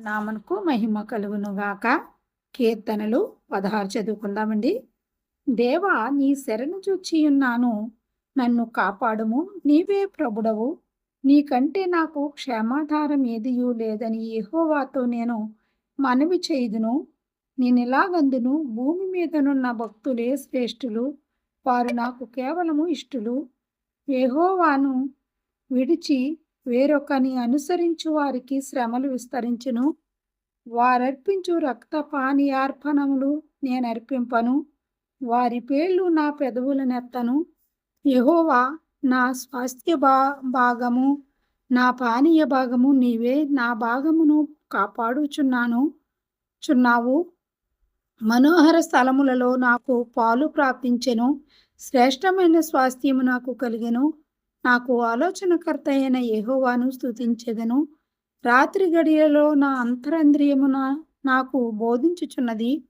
నామనుకు మహిమ కలుగునుగాక. కీర్తనలు పదహారు చదువుకుందామండి. దేవా నీ శరణు చూచియున్నాను నన్ను కాపాడుము. నీవే ప్రభుడవు. నీకంటే నాకు క్షేమాధారం ఏదియూ లేదని ఎహోవాతో నేను మనవి చేయుదును. నేనిలాగందును భూమి మీదనున్న భక్తులే శ్రేష్ఠులు. వారు నాకు కేవలము ఇష్టులు. ఎహోవాను విడిచి వేరొకని అనుసరించు వారికి శ్రమలు విస్తరించును. వారర్పించు రక్త పానీయార్పణములు నేనర్పింపను వారి పేర్లు నా పెదవులనెత్తను యహోవా నా స్వాస్థ్య భా భాగము నా పానీయ భాగము నీవే నా భాగమును కాపాడుచున్నాను. చున్నావు. మనోహర స్థలములలో నాకు పాలు ప్రాప్తించెను. శ్రేష్టమైన స్వాస్థ్యము నాకు కలిగెను. నాకు ఆలోచనకర్త అయిన యహోవాను స్తుతించెదను. రాత్రి గడియలో నా అంతరంద్రియమున నాకు బోధించుచున్నది.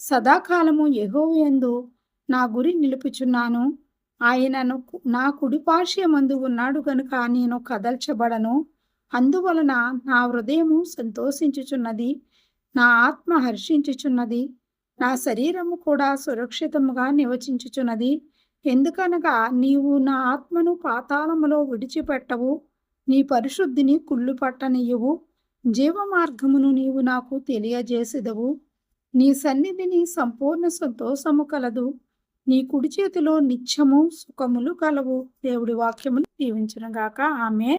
సదాకాలము యహోవయందు నా గురి నిలుపుచున్నాను. ఆయనను నా కుడిపార్శ్వమందు ఉన్నాడు గనుక నేను కదల్చబడను. అందువలన నా హృదయము సంతోషించుచున్నది. నా ఆత్మ హర్షించుచున్నది. నా శరీరము కూడా సురక్షితముగా నివసించుచున్నది ఎందుకనగా నీవు నా ఆత్మను పాతాళములో విడిచిపెట్టవు నీ పరిశుద్ధిని కుళ్ళు పట్టనీయవు జీవ మార్గమును నీవు నాకు తెలియజేసేదవు. నీ సన్నిధిని సంపూర్ణ సంతోషము కలదు నీ కుడి చేతిలో నిత్యము సుఖములు కలవు. దేవుడి వాక్యములు దీవించునుగాక. ఆమె